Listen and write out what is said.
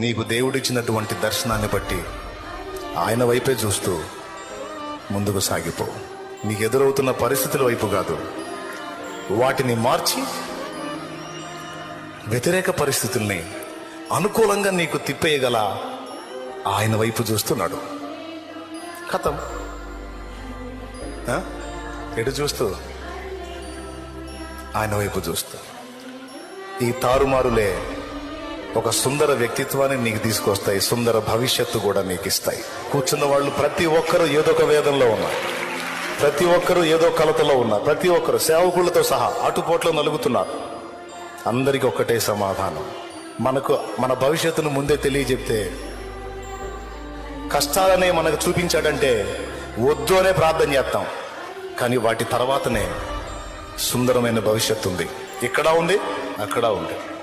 నీకు దేవుడిచ్చినటువంటి దర్శనాన్ని బట్టి ఆయన వైపే చూస్తూ ముందుకు సాగిపో. నీకు ఎదురవుతున్న పరిస్థితుల వైపు కాదు. వాటిని మార్చి వ్యతిరేక పరిస్థితుల్ని అనుకూలంగా నీకు తిప్పేయగల ఆయన వైపు చూస్తున్నాడు. కథం. ఎటు చూస్తూ? ఆయన వైపు చూస్తూ. ఈ తారుమారులే ఒక సుందర వ్యక్తిత్వాన్ని నీకు తీసుకొస్తాయి సుందర భవిష్యత్తు కూడా నీకు ఇస్తాయి కూర్చున్న వాళ్ళు ప్రతి ఒక్కరూ ఏదో ఒక వేదంలో ఉన్నారు. ప్రతి ఒక్కరూ ఏదో కలతలో ఉన్నారు. ప్రతి ఒక్కరు సేవకులతో సహా అటుపోట్లో నలుగుతున్నారు. అందరికి ఒక్కటే సమాధానం. మనకు మన భవిష్యత్తును ముందే తెలియజెప్తే కష్టాలనే మనకు చూపించాడంటే వద్దు అనే ప్రార్థన చేస్తాం. కానీ వాటి తర్వాతనే సుందరమైన భవిష్యత్తు ఉంది. ఇక్కడ ఉంది అక్కడ ఉంది.